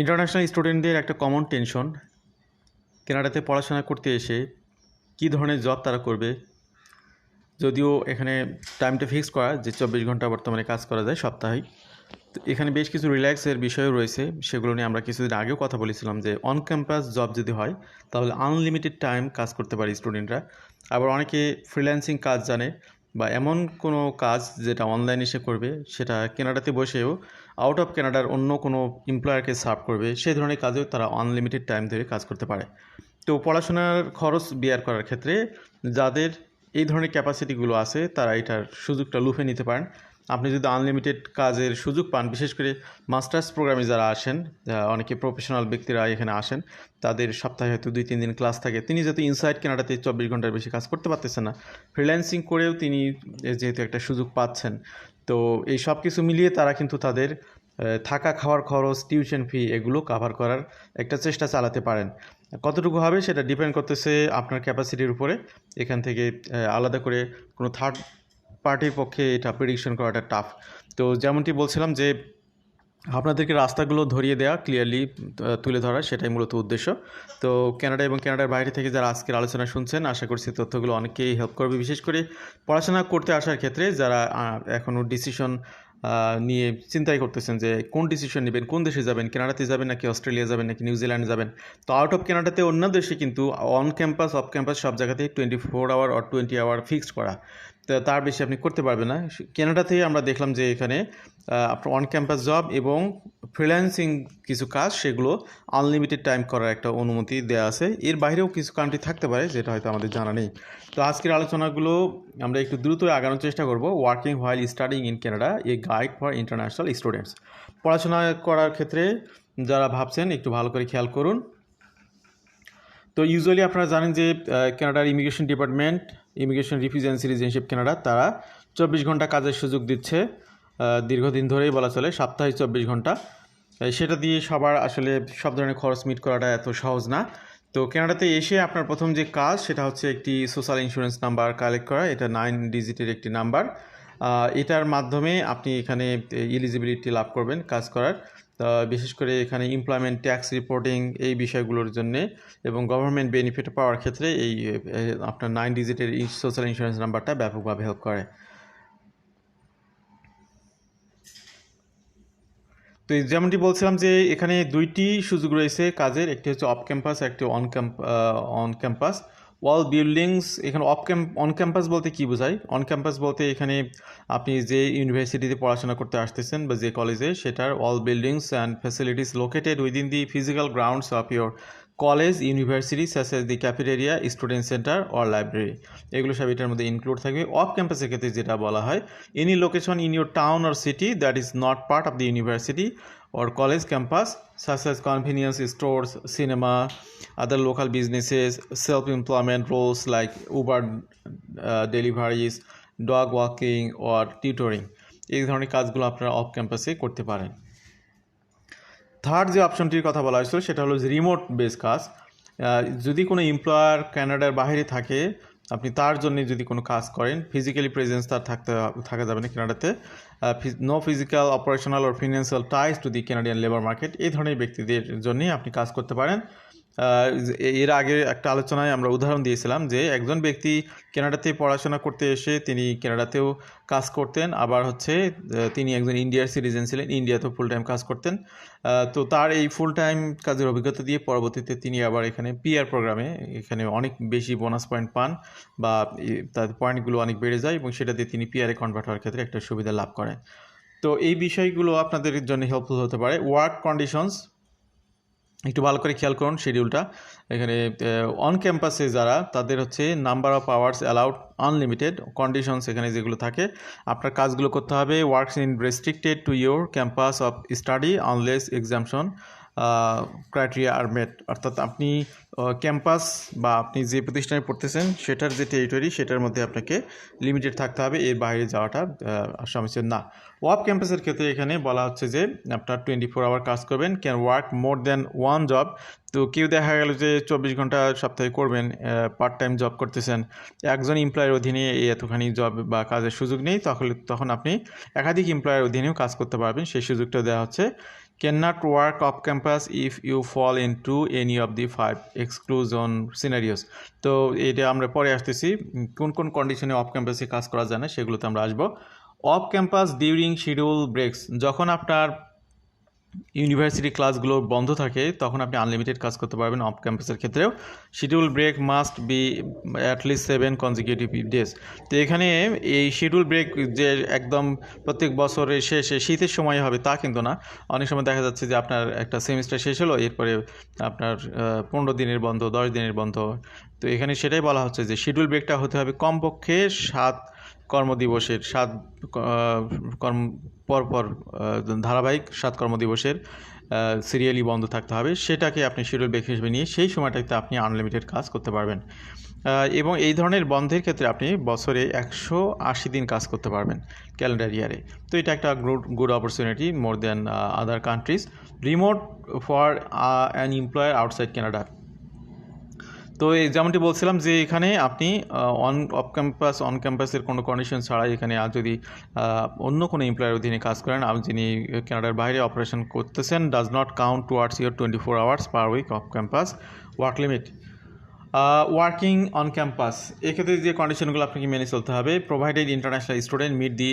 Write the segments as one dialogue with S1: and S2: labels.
S1: International স্টুডেন্টদের একটা common tension কেনাডাতে পড়াশোনা করতে এসে কী ধরনের জব তারা করবে, যদিও এখানে টাইমটা ফিক্স করা, যে চব্বিশ ঘণ্টা বর্তমানে কাজ করা যায় সপ্তাহে। তো এখানে বেশ কিছু রিল্যাক্সের বিষয়ও রয়েছে, সেগুলো নিয়ে আমরা কিছুদিন আগেও কথা বলেছিলাম যে অন ক্যাম্পাস জব যদি হয়, তাহলে আনলিমিটেড টাইম কাজ করতে পারে স্টুডেন্টরা আবার অনেকে ফ্রিল্যান্সিং কাজ জানে, বা এমন কোনো কাজ যেটা অনলাইনে এসে করবে, সেটা কেনাডাতে বসেও আউট অফ কেনাডার অন্য কোনো এমপ্লয়ারকে সার্ভ করবে, সেই ধরনের কাজেও তারা আনলিমিটেড টাইম ধরে কাজ করতে পারে। তো পড়াশোনার খরচ বিয়ার করার ক্ষেত্রে যাদের এই ধরনের ক্যাপাসিটিগুলো আছে, তারা এটার সুযোগটা লুফে নিতে পারেন। আপনি যদি আনলিমিটেড কাজের সুযোগ পান, বিশেষ করে মাস্টার্স প্রোগ্রামে যারা আসেন অনেকে প্রফেশনাল ব্যক্তিরা এখানে আসেন, তাদের সপ্তাহে হয়তো দুই, তিন দিন ক্লাস থাকে। তিনি যেহেতু ইনসাইড কেনাডাতে চব্বিশ ঘণ্টার বেশি কাজ করতে পারতেছেন না ফ্রিল্যান্সিং করেও তিনি যেহেতু একটা সুযোগ পাচ্ছেন তো এই সব কিছু মিলিয়ে তারা কিন্তু তাদের থাকা খাওয়ার খরচ টিউশন ফি এগুলো কাভার করার একটা চেষ্টা চালাতে পারেন। কতটুকু হবে সেটা ডিপেন্ড করতেছে আপনার ক্যাপাসিটির উপরে। এখান থেকে আলাদা করে কোনো থার্ড পার্টির পক্ষে এটা প্রিডিকশন করাটা টাফ তো যেমনটি বলছিলাম যে আপনাদেরকে রাস্তাগুলো ধরিয়ে দেওয়া ক্লিয়ারলি তুলে ধরা, সেটাই মূলত উদ্দেশ্য। তো কানাডা এবং কানাডার বাইরে থেকে যারা আজকের আলোচনা শুনছেন, আশা করছি তথ্যগুলো অনেকেই হেল্প করবে। বিশেষ করে পড়াশোনা করতে আসার ক্ষেত্রে যারা এখনও ডিসিশন নিয়ে চিন্তাই করতেছেন যে কোন ডিসিশন নেবেন, কোন দেশে যাবেন কানাডাতে যাবেন নাকি অস্ট্রেলিয়া যাবেন নাকি নিউজিল্যান্ড যাবেন, তো আউট অফ কানাডাতে অন্য দেশে কিন্তু অন ক্যাম্পাস অফ ক্যাম্পাস সব জায়গাতেই twenty four hour or twenty hour fixed করা। তার বেশি আপনি করতে পারবেন না। কানাডাতেই আমরা দেখলাম যে এখানে আপনার অন ক্যাম্পাস জব এবং ফ্রিল্যান্সিং কিছু কাজ, সেগুলো আনলিমিটেড টাইম করার একটা অনুমতি দেওয়া আছে। এর বাইরেও কিছু কান্ট্রি থাকতে পারে, যেটা হয়তো আমাদের জানা নেই। তো আজকের আলোচনাগুলো আমরা একটু দ্রুত আগানোর চেষ্টা করব working while studying in Canada a guide for international students পড়াশোনা করার ক্ষেত্রে যারা ভাবছেন, একটু ভালো করে খেয়াল করুন। তো ইউজুয়ালি আপনারা জানেন যে কানাডার immigration department immigration refugees and citizenship Canada তারা চব্বিশ ঘণ্টা কাজের সুযোগ দিচ্ছে দীর্ঘদিন ধরেই বলা চলে সপ্তাহে চব্বিশ ঘণ্টা। সেটা দিয়ে সবার আসলে সব ধরনের খরচ মিট করাটা এত সহজ না। তো কানাডাতে এসে আপনার প্রথম যে কাজ, সেটা হচ্ছে একটি সোশ্যাল ইন্স্যুরেন্স নাম্বার কালেক্ট করা, এটা নাইন ডিজিটের একটি নাম্বার। এটার মাধ্যমে আপনি এখানে ইলিজিবিলিটি লাভ করবেন কাজ করার। বিশেষ করে এখানে এমপ্লয়মেন্ট ট্যাক্স রিপোর্টিং এই বিষয়গুলোর জন্যে এবং গভর্নমেন্ট বেনিফিট পাওয়ার ক্ষেত্রে এই আপনার নাইন ডিজিটের সোশ্যাল ইন্স্যুরেন্স নাম্বারটা ব্যাপকভাবে হেল্প করে। তো যেমনটি বলছিলাম যে এখানে দুইটি সুযোগ রয়েছে কাজের, একটি হচ্ছে অফ ক্যাম্পাস একটি on camp on campus all buildings, এখানে অফ ক্যাম্প অন ক্যাম্পাস বলতে কী বোঝায়? অন ক্যাম্পাস বলতে এখানে আপনি যে ইউনিভার্সিটিতে পড়াশোনা করতে আসতেছেন বা যে কলেজে, সেটার all buildings and facilities located within the physical grounds of your college, university, such as the cafeteria, student centre, or library. এগুলো সব এটার মধ্যে ইনক্লুড থাকবে। অফ ক্যাম্পাসের ক্ষেত্রে যেটা বলা হয় any location in your town or city that is not part of the university or college campus such as convenience stores cinema other local businesses self-employment roles like uber uh, deliveries dog walking or tutoring এই ধরনের কাজগুলো আপনারা of ক্যাম্পাসে করতে পারেন third যে অপশনটির কথা বলা হয়েছিল সেটা হলো রিমোট বেস কাজ যদি কোনো এমপ্লয়ার কানাডার বাইরে থাকে আপনি তার জন্য যদি কোনো কাজ করেন ফিজিক্যালি প্রেজেন্স তার থাকতে, থাকা যাবে না কানাডাতে। No physical operational or financial ties to the Canadian labour market এই ধরনের ব্যক্তিদের জন্যই আপনি কাজ করতে পারেন। এর আগে একটা আলোচনায় আমরা উদাহরণ দিয়েছিলাম যে একজন ব্যক্তি কেনাডাতে পড়াশোনা করতে এসে তিনি কানাডাতেও কাজ করতেন, আবার হচ্ছে তিনি একজন ইন্ডিয়ার সিটিজেন ছিলেন, ইন্ডিয়াতেও ফুল টাইম কাজ করতেন। তো তার এই ফুল টাইম কাজের অভিজ্ঞতা দিয়ে পরবর্তীতে তিনি আবার এখানে পিআর প্রোগ্রামে এখানে অনেক বেশি বোনাস পয়েন্ট পান বা তার পয়েন্টগুলো অনেক বেড়ে যায় এবং সেটা দিয়ে তিনি পিআরে কনভার্ট হওয়ার ক্ষেত্রে একটা সুবিধা লাভ করেন। তো এই বিষয়গুলো আপনাদের জন্য হেল্পফুল হতে পারে। ওয়ার্ক কন্ডিশনস একটু ভালো করে খেয়াল করুন শিডিউলটা এখানে অন ক্যাম্পাসে যারা, তাদের হচ্ছে number of hours allowed unlimited conditions এখানে যেগুলো থাকে। আপনার কাজগুলো করতে হবে। Works in restricted to your campus of study unless exemption criteria are met অর্থাৎ আপনি ক্যাম্পাস বা আপনি যে প্রতিষ্ঠানে পড়তেছেন, সেটার যে টেরিটরি সেটার মধ্যে আপনাকে লিমিটেড থাকতে হবে, এর বাইরে যাওয়াটা সমীচীন না। ওয়াব ক্যাম্পাসের ক্ষেত্রে এখানে বলা হচ্ছে যে, আপনার টোয়েন্টি ফোর আওয়ার কাজ করবেন can work more than one job তো কেউ দেখা গেল যে চব্বিশ ঘণ্টা সপ্তাহে করবেন পার্ট টাইম জব করতেছেন। একজন এমপ্লয়ের অধীনে এই এতখানি জব বা কাজের সুযোগ নেই তখন তখন আপনি একাধিক এমপ্লয়ের অধীনেও কাজ করতে পারবেন। সেই সুযোগটা দেওয়া হচ্ছে। Cannot work off campus if you fall into any of the five exclusion scenarios. তো এটা আমরা পরে আসতেছি, কোন কোন কন্ডিশনে অফ ক্যাম্পাসে কাজ করা যায় না সেগুলোতে আমরা আসব। Off campus during schedule breaks যখন আপনার ইউনিভার্সিটি ক্লাসগুলো বন্ধ থাকে, তখন আপনি আনলিমিটেড কাজ করতে পারবেন অফ ক্যাম্পাসের ক্ষেত্রেও। Schedule break must be at least seven consecutive days তো এখানে এই শিডিউল ব্রেক যে একদম প্রত্যেক বছরের শেষে শীতের সময় হবে তা কিন্তু না। অনেক সময় দেখা যাচ্ছে যে আপনার একটা সেমিস্টার শেষ হলো, এরপরে আপনার পনেরো দিনের বন্ধ, দশ দিনের বন্ধ। তো এখানে সেটাই বলা হচ্ছে যে শিডিউল ব্রেকটা হতে হবে কমপক্ষে সাত কর্মদিবসের সাত কর্ম, পরপর ধারাবাহিক সাত কর্মদিবসের সিরিয়ালি বন্ধ থাকতে হবে। সেটাকে আপনি শিডিউল ব্রেক হিসেবে নিয়ে সেই সময়টাতে আপনি আনলিমিটেড কাজ করতে পারবেন। এবং এই ধরনের বন্ধের ক্ষেত্রে আপনি বছরে একশো আশি দিন কাজ করতে পারবেন ক্যালেন্ডার ইয়ারে। তো এটা একটা good good opportunity more than other countries. Remote for an employer outside Canada তো যেমনটি বলছিলাম যে এখানে আপনি অন অফ ক্যাম্পাস অন ক্যাম্পাসের কোনো কন্ডিশন ছাড়াই এখানে আর যদি অন্য কোনো এমপ্লয়ের অধীনে কাজ করেন আপনি যিনি কানাডার বাইরে অপারেশন করতেছেন does not count towards your twenty four hours per week off campus work limit working on campus এক্ষেত্রে যে কন্ডিশনগুলো আপনাকে মেনে চলতে হবে provided international student meet the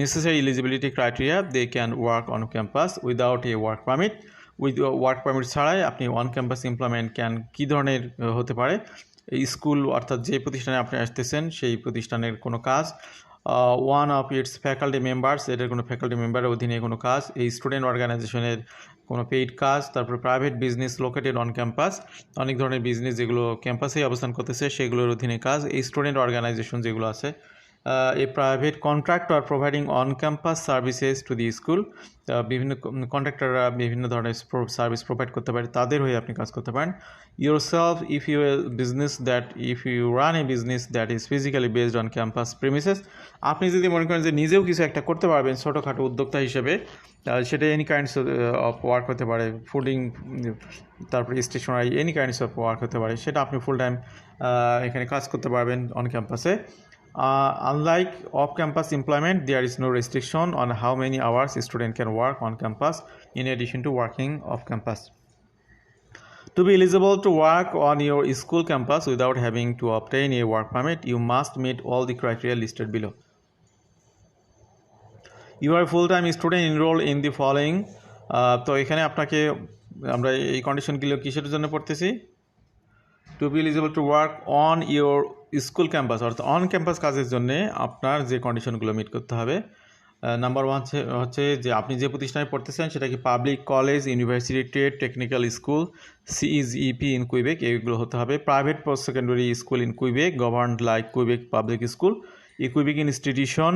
S1: necessary eligibility criteria they can work on campus without a work permit with work permit ছাড়াই আপনি on campus employment can কী ধরনের হতে পারে? স্কুল অর্থাৎ যে প্রতিষ্ঠানে আপনি আসতেছেন, সেই প্রতিষ্ঠানের কোনো কাজ। One of its faculty members এটার কোনো ফ্যাকাল্টি মেম্বারের অধীনে কোনো কাজ। এই স্টুডেন্ট অর্গানাইজেশনের কোনো পেইড কাজ। তারপর private business located on campus অনেক ধরনের বিজনেস যেগুলো ক্যাম্পাসেই অবস্থান করতেছে, সেগুলোর অধীনে কাজ। এই স্টুডেন্ট অর্গানাইজেশন যেগুলো আছে a private contractor providing on campus services to the school বিভিন্ন কন্ট্রাক্টররা বিভিন্ন ধরনের সার্ভিস প্রোভাইড করতে পারে, তাদের হয়ে আপনি কাজ করতে পারেন। Yourself if you business that if you run a business that is physically based on campus premises আপনি যদি মনে করেন যে নিজেও কিছু একটা করতে পারবেন ছোটোখাটো উদ্যোক্তা হিসেবে সেটা এনি কাইন্ডস অফ ওয়ার্ক হতে পারে ফুডিং তারপরে stationery any kinds of work হতে পারে, সেটা আপনি ফুল টাইম এখানে কাজ করতে পারবেন অন ক্যাম্পাসে Unlike off campus employment there is no restriction on how many hours student can work on campus in addition to working off campus To be eligible to work on your school campus without having to obtain a work permit, you must meet all the criteria listed below. You are a full-time student enrolled in the following. Ah, তো এখানে আপনাকে আমরা এই কন্ডিশনগুলো কিসের জন্য পড়তেছি to be eligible to work on your school campus অর্থাৎ অন ক্যাম্পাস কাজের জন্য আপনার যে কন্ডিশনগুলো মিট করতে হবে। নাম্বার ওয়ান হচ্ছে যে আপনি যে প্রতিষ্ঠানে পড়তেছেন সেটা কি public college university trade technical school CEGEP in Quebec এইগুলো হতে হবে। Private post secondary school in Quebec governed like Quebec public school Quebec institution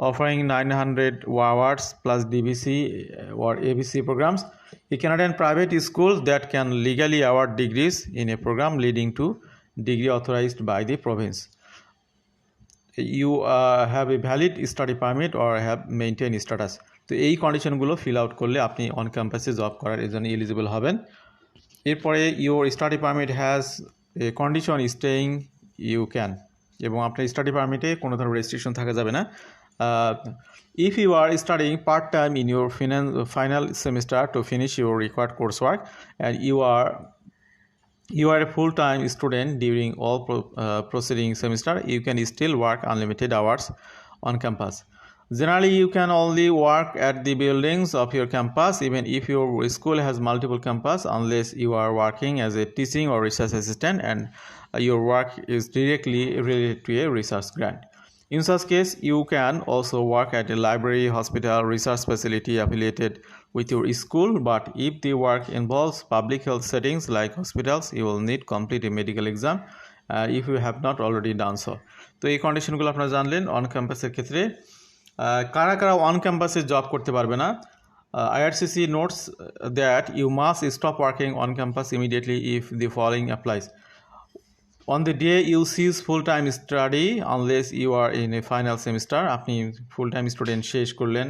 S1: offering 900 hours plus DBC or ABC programs. A Canadian private school that can legally award degrees in a program leading to degree authorized by the province. You uh, have a valid study permit or have maintained status. তো এই কন্ডিশনগুলো fill out করলে আপনি on ক্যাম্পাসে job করার জন্য eligible হবেন এরপরে your study permit has a condition stating you can এবং আপনার স্টাডি পারমিটে কোনো ধরনের রেস্ট্রিকশন থাকা যাবে না Uh, if you are studying part-time in your final semester to finish your required coursework and you are you are a full-time student during all pro, uh, proceeding semester you can still work unlimited hours on campus. Generally you can only work at the buildings of your campus even if your school has multiple campus unless you are working as a teaching or research assistant and uh, your work is directly related to a research grant. In such case, you can also work at a library, hospital, research facility affiliated with your school. But if the work involves public health settings like hospitals, you will need complete a medical exam uh, if you have not already done so. তো এই কন্ডিশনগুলো আপনারা জানলেন on ক্যাম্পাসের ক্ষেত্রে কারা কারা on ক্যাম্পাসে job করতে পারবে না IRCC notes that you must stop working on campus immediately if the following applies on the day you cease full time study unless you are in a final semester আপনি full time student শেষ করলেন।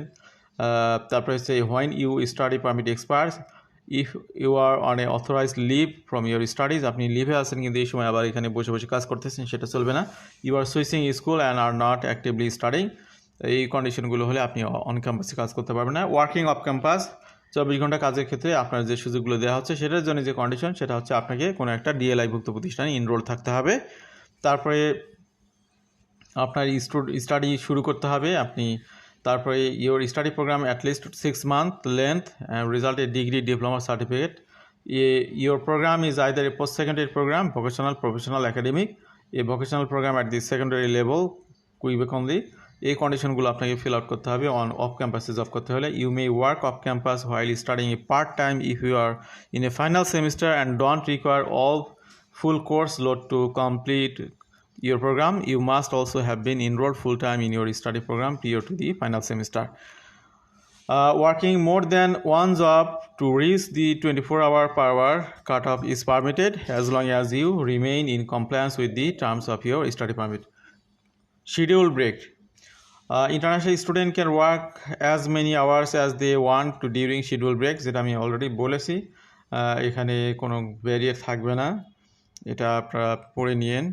S1: তারপরে হচ্ছে, when you study permit expires, if you are on a authorized leave from your studies আপনি লিভে আছেন কিন্তু এই সময় আবার এখানে বসে বসে কাজ করতেছেন, সেটা চলবে না। You are switching school and are not actively studying এই কন্ডিশনগুলো হলে আপনি অন ক্যাম্পাসে কাজ করতে পারবেন না। ওয়ার্কিং অফ ক্যাম্পাস চব্বিশ ঘণ্টা কাজের ক্ষেত্রে আপনার যে সুযোগগুলো দেওয়া হচ্ছে, সেটার জন্য যে কন্ডিশন সেটা হচ্ছে আপনাকে কোনো একটা ডিএলআইভুক্ত প্রতিষ্ঠানে ইনরোল থাকতে হবে। তারপরে আপনার স্টাডি শুরু করতে হবে আপনি। তারপরে your study program at least six month length result a degree diploma certificate your program is either a post secondary program vocational professional academic a vocational program at the secondary level Quebec only এই কন্ডিশনগুলো আপনাকে fill out করতে হবে on of ক্যাম্পাসে job করতে হলে। You may work off campus while starting a part time if you are in a final semester and don't require all full course load to complete your program you must also have been enrol full time in your study program prior to the final semester working more than one job to reach the twenty four hour per hour cut off is permitted as long as you remain in compliance with the terms of your study permit schedule break uh, international student can work as many hours as they want to during schedule যেটা আমি already বলেছি। এখানে কোনো barrier থাকবে না। এটা আপনারা পড়ে নিয়েন।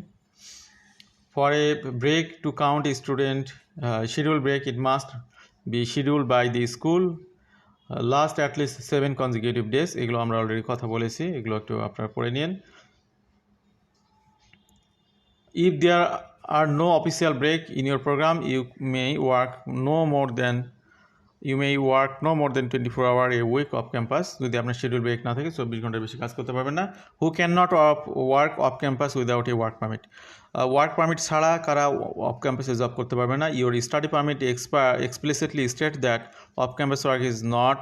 S1: For a break to count student schedule break it must be schedule by the school last at least seven consecutive days এগুলো আমরা অলরেডি কথা বলেছি এগুলো একটু আপনারা পড়ে নিন if there are no official break in your program. You may work no more than, you may work no more than 24 hour a week off campus যদি আপনার শিডিউল ব্রেক না থাকে, চব্বিশ ঘণ্টার বেশি কাজ করতে পারবেন না। Who can not off work off campus without a work permit work permit ছাড়া কারা অফ ক্যাম্পাসে জব করতে পারবে না। Your study permit ex explicitly state that off campus work is not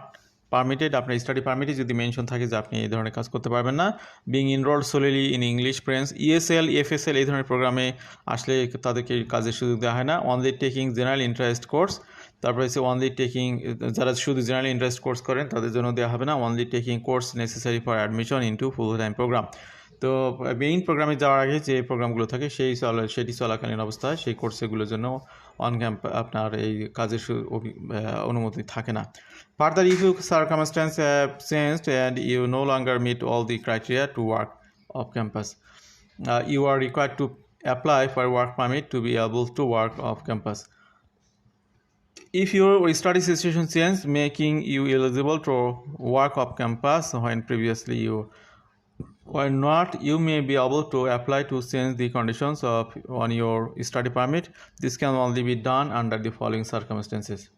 S1: permitted আপনার স্টাডি পারমিটে যদি মেনশন থাকে যে আপনি এই ধরনের কাজ করতে পারবেন না। Being enrol solely in English French ESL FSL এই ধরনের প্রোগ্রামে আসলে তাদেরকে কাজের সুযোগ দেওয়া হয় না। Only taking general interest course তারপরে হচ্ছে অনলি টেকিং যারা শুধু জেনারেল ইন্টারেস্ট কোর্স করেন তাদের জন্য দেওয়া হবে না। Only taking course necessary for admission into full time program তো মেইন প্রোগ্রামে যাওয়ার আগে যে প্রোগ্রামগুলো থাকে, সেই চলা, সেটি চলাকালীন অবস্থায় সেই কোর্সেগুলোর জন্য অন ক্যাম্প আপনার এই কাজের অনুমতি থাকে না। Further if you circumstances have changed and you no longer meet all the criteria to work off campus you are required to apply for work permit to be able to work off campus if your study situation change making you eligible to work off campus when previously you were not you may be able to apply to change the conditions of on your study permit. This can only be done under the following circumstances.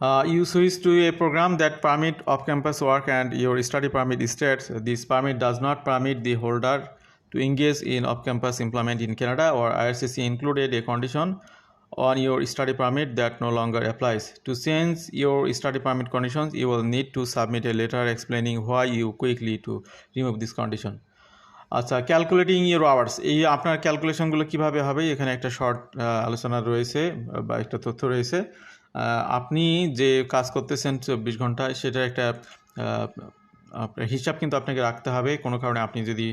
S1: Uh, you switch to a program that permit off-campus work and your study permit states this permit does not permit the holder to engage in off-campus employment in Canada or IRCC included a condition on your study permit that no longer applies. To change your study permit conditions, you will need to submit a letter explaining why you quickly to remove this condition. আচ্ছা calculating your hours এই আপনার ক্যালকুলেশনগুলো কীভাবে হবে এখানে একটা short আলোচনা রয়েছে বা একটা তথ্য রয়েছে আপনি যে কাজ করতেছেন চব্বিশ ঘণ্টা সেটার একটা হিসাব কিন্তু আপনাকে রাখতে হবে কোনো কারণে আপনি যদি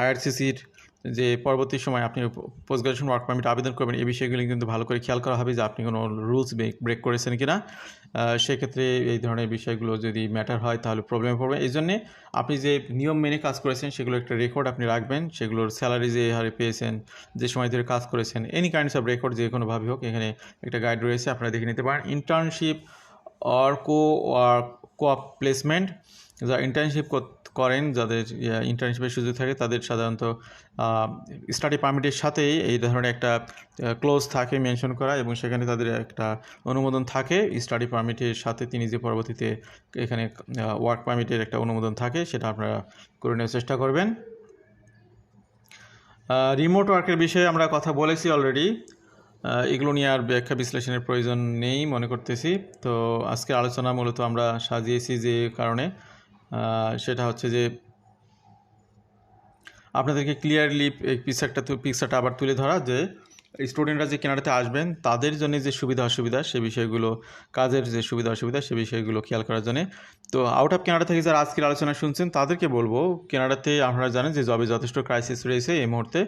S1: আইআরসিসির যে পরবর্তী সময় আপনি পোস্ট গ্রাজুয়েশন ওয়ার্ক পারমিট আবেদন করবেন, এই বিষয়গুলি কিন্তু ভালো করে খেয়াল করা হবে যে আপনি কোনো রুলস ব্রেক ব্রেক করেছেন কি না সেক্ষেত্রে এই ধরনের বিষয়গুলো যদি ম্যাটার হয় তাহলে প্রবলেমে পড়বে এই জন্যে আপনি যে নিয়ম মেনে কাজ করেছেন, সেগুলো একটা রেকর্ড আপনি রাখবেন। সেগুলোর স্যালারি যে হারে পেয়েছেন, যে সময় ধরে কাজ করেছেন এনি কাইন্ডস অফ রেকর্ড যে কোনোভাবে হোক, এখানে একটা গাইড রয়েছে, আপনারা দেখে নিতে পারেন। Internship or co co placement যা ইন্টার্নশিপ করেন, যাদের ইন্টার্নশিপের সুযোগ থাকে, তাদের সাধারণত স্টাডি পারমিটের সাথেই এই ধরনের একটা ক্লোজ থাকে মেনশন করা এবং সেখানে তাদের একটা অনুমোদন থাকে। স্টাডি পারমিটের সাথে তিনি যে পরবর্তীতে এখানে ওয়ার্ক পারমিটের একটা অনুমোদন থাকে, সেটা আপনারা করে নেওয়ার চেষ্টা করবেন। রিমোট ওয়ার্কের বিষয়ে আমরা কথা বলেছি অলরেডি এগুলো নিয়ে আর ব্যাখ্যা বিশ্লেষণের প্রয়োজন নেই, মনে করতেছি। তো আজকের আলোচনা মূলত আমরা সাজিয়েছি যে কারণে। সেটা হচ্ছে যে আপনাদেরকে ক্লিয়ারলি পিকচারটা পিকচারটা আবার তুলে ধরা যে স্টুডেন্টরা যে কেনাডাতে আসবেন, তাদের জন্য যে সুবিধা অসুবিধা সে বিষয়গুলো, কাজের যে সুবিধা অসুবিধা সে বিষয়গুলো খেয়াল করার জন্য। তো আউট অফ কেনাডা থেকে যারা আজকের আলোচনা শুনছেন, তাদেরকে বলব কেনাডাতে আপনারা জানেন যে জবে যথেষ্ট ক্রাইসিস রয়েছে এই মুহূর্তে।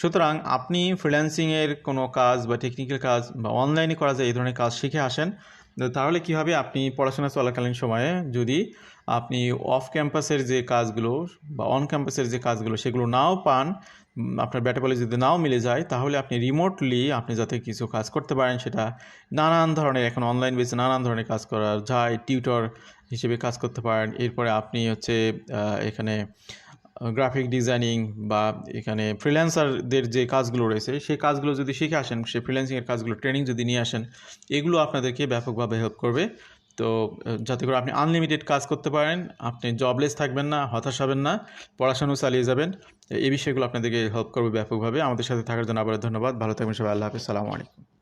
S1: সুতরাং আপনি ফ্রিল্যান্সিংয়ের কোনো কাজ বা টেকনিক্যাল কাজ বা অনলাইনে করা যায়, এই ধরনের কাজ শিখে আসেন। তাহলে কী হবে? আপনি পড়াশোনা চলাকালীন সময়ে যদি আপনি অফ ক্যাম্পাসের যে কাজগুলো বা অন ক্যাম্পাসের যে কাজগুলো সেগুলো নাও পান আপনার ব্যাটাবলি যদি নাও মিলে যায়, তাহলে আপনি রিমোটলি আপনি যাতে কিছু কাজ করতে পারেন সেটা নানান ধরনের, এখন অনলাইন বেসে নানান ধরনের কাজ করা যায় টিউটর হিসেবে কাজ করতে পারেন। এরপরে আপনি হচ্ছে এখানে গ্রাফিক ডিজাইনিং বা এখানে ফ্রিল্যান্সারদের যে কাজগুলো রয়েছে, সেই কাজগুলো যদি শিখে আসেন, সেই ফ্রিল্যান্সিংয়ের কাজগুলো ট্রেনিং যদি নিয়ে আসেন, এগুলো আপনাদেরকে ব্যাপকভাবে হেল্প করবে। তো যাতে করে আপনি আনলিমিটেড কাজ করতে পারেন, আপনি জবলেস থাকবেন না, হতাশ হবেন না, পড়াশোনাও চালিয়ে যাবেন। এই বিষয়গুলো আপনাদেরকে হেল্প করবে ব্যাপকভাবে। আমাদের সাথে থাকার জন্য আবার ধন্যবাদ। ভালো থাকবেন সবাই। আল্লাহ হাফিজ। সালামু আলাইকুম।